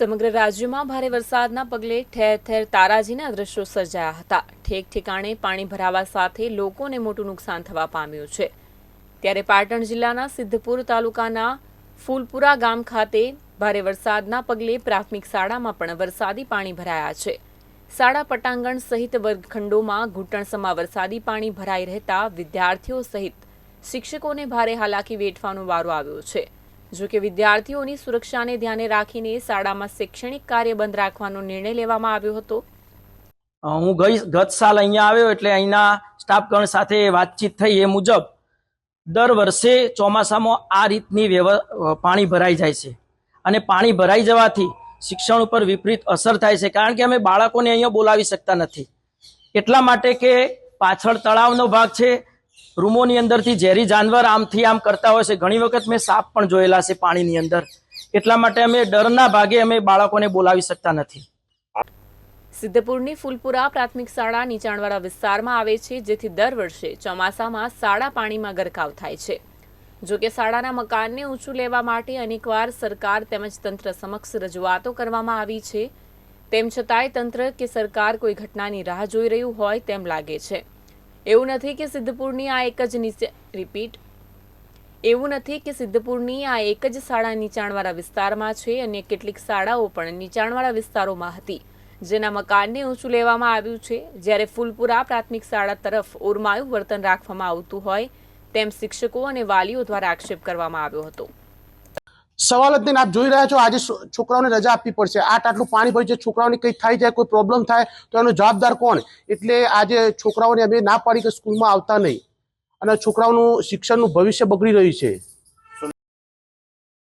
સમગ્ર રાજ્યમાં ભારે વરસાદના પગલે ઠેર ઠેર તારાજીના દ્રશ્યો સર્જાયા હતા. ઠેક ઠેકાણે પાણી ભરાવા સાથે લોકોને મોટું નુકસાન થવા પામ્યું છે. ત્યારે પાટણ જિલ્લાના સિદ્ધપુર તાલુકાના ફૂલપુરા ગામ ખાતે ભારે વરસાદના પગલે પ્રાથમિક શાળામાં પણ વરસાદી પાણી ભરાયા છે. શાળા પટાંગણ સહિત વર્ગખંડોમાં ઘૂંટણસમાં વરસાદી પાણી ભરાઈ રહેતા વિદ્યાર્થીઓ સહિત શિક્ષકોને ભારે હાલાકી વેઠવાનો વારો આવ્યો છે. જો કે વિદ્યાર્થીઓની સુરક્ષાને ધ્યાને રાખીને શાળામાં શૈક્ષણિક કાર્ય બંધ રાખવાનો નિર્ણય લેવામાં આવ્યો હતો. હું ગઈ ગત સાલ અહીંયા આવ્યો એટલે અહીંના સ્ટાફગણ સાથે વાતચીત થઈ એ મુજબ દર વર્ષે ચોમાસામાં આ રીતની વ્યવ પાણી ભરાઈ જાય છે. અને પાણી ભરાઈ જવાથી શિક્ષણ ઉપર વિપરીત અસર થાય છે. કારણ કે અમે બાળકોને અહીંયા બોલાવી શકતા નથી. એટલા માટે કે પાછળ તળાવનો ભાગ છે રૂમોની અંદરથી ઝેરી જાનવર આમથી આમ કરતા હોય છે. ઘણી વખત મેં સાપ પણ જોયેલા છે પાણીની અંદર. એટલા માટે અમે ડરના ભાગે અમે બાળકોને બોલાવી શકતા નથી. સિદ્ધપુરની ફૂલપુરા પ્રાથમિક શાળા નીચાણવાળા વિસ્તારમાં આવે છે, જેથી દર વર્ષે ચોમાસામાં શાળા પાણીમાં ગરકાવ થાય છે. જો કે શાળાના મકાનને ઊંચું લેવા માટે અનેકવાર સરકાર તેમજ તંત્ર સમક્ષ રજૂઆતો કરવામાં આવી છે. તેમ છતાંય તંત્ર કે સરકાર કોઈ ઘટનાની રાહ જોઈ રહ્યું હોય તેમ લાગે છે. એવું નથી કે સિદ્ધપુરની આ એક જ નીચે રિપીટ. એવું નથી કે સિદ્ધપુરની આ એક જ શાળા નીચાણવાળા વિસ્તારમાં છે અને કેટલીક શાળાઓ પણ નીચાણવાળા વિસ્તારોમાં હતી, જેના મકાનને ઊંચું લેવામાં આવ્યું છે. જ્યારે ફૂલપુરા પ્રાથમિક શાળા તરફ ઓરમાયું વર્તન રાખવામાં આવતું હોય, તેમ શિક્ષકો અને વાલીઓ દ્વારા આક્ષેપ કરવામાં આવ્યો હતો. સવાલ જ નહીં, આપ જોઈ રહ્યા છો, આજે છોકરાઓને રજા આપવી પડશે. આટ આટલું પાણી ભરી છે છોકરાઓને કંઈ થાય જાય કોઈ પ્રોબ્લેમ થાય, તો એનો જવાબદાર કોણ? એટલે આજે છોકરાઓને અમે ના પાડી કે સ્કૂલમાં આવતા નહીં. અને છોકરાઓનું શિક્ષણનું ભવિષ્ય બગડી રહ્યું છે.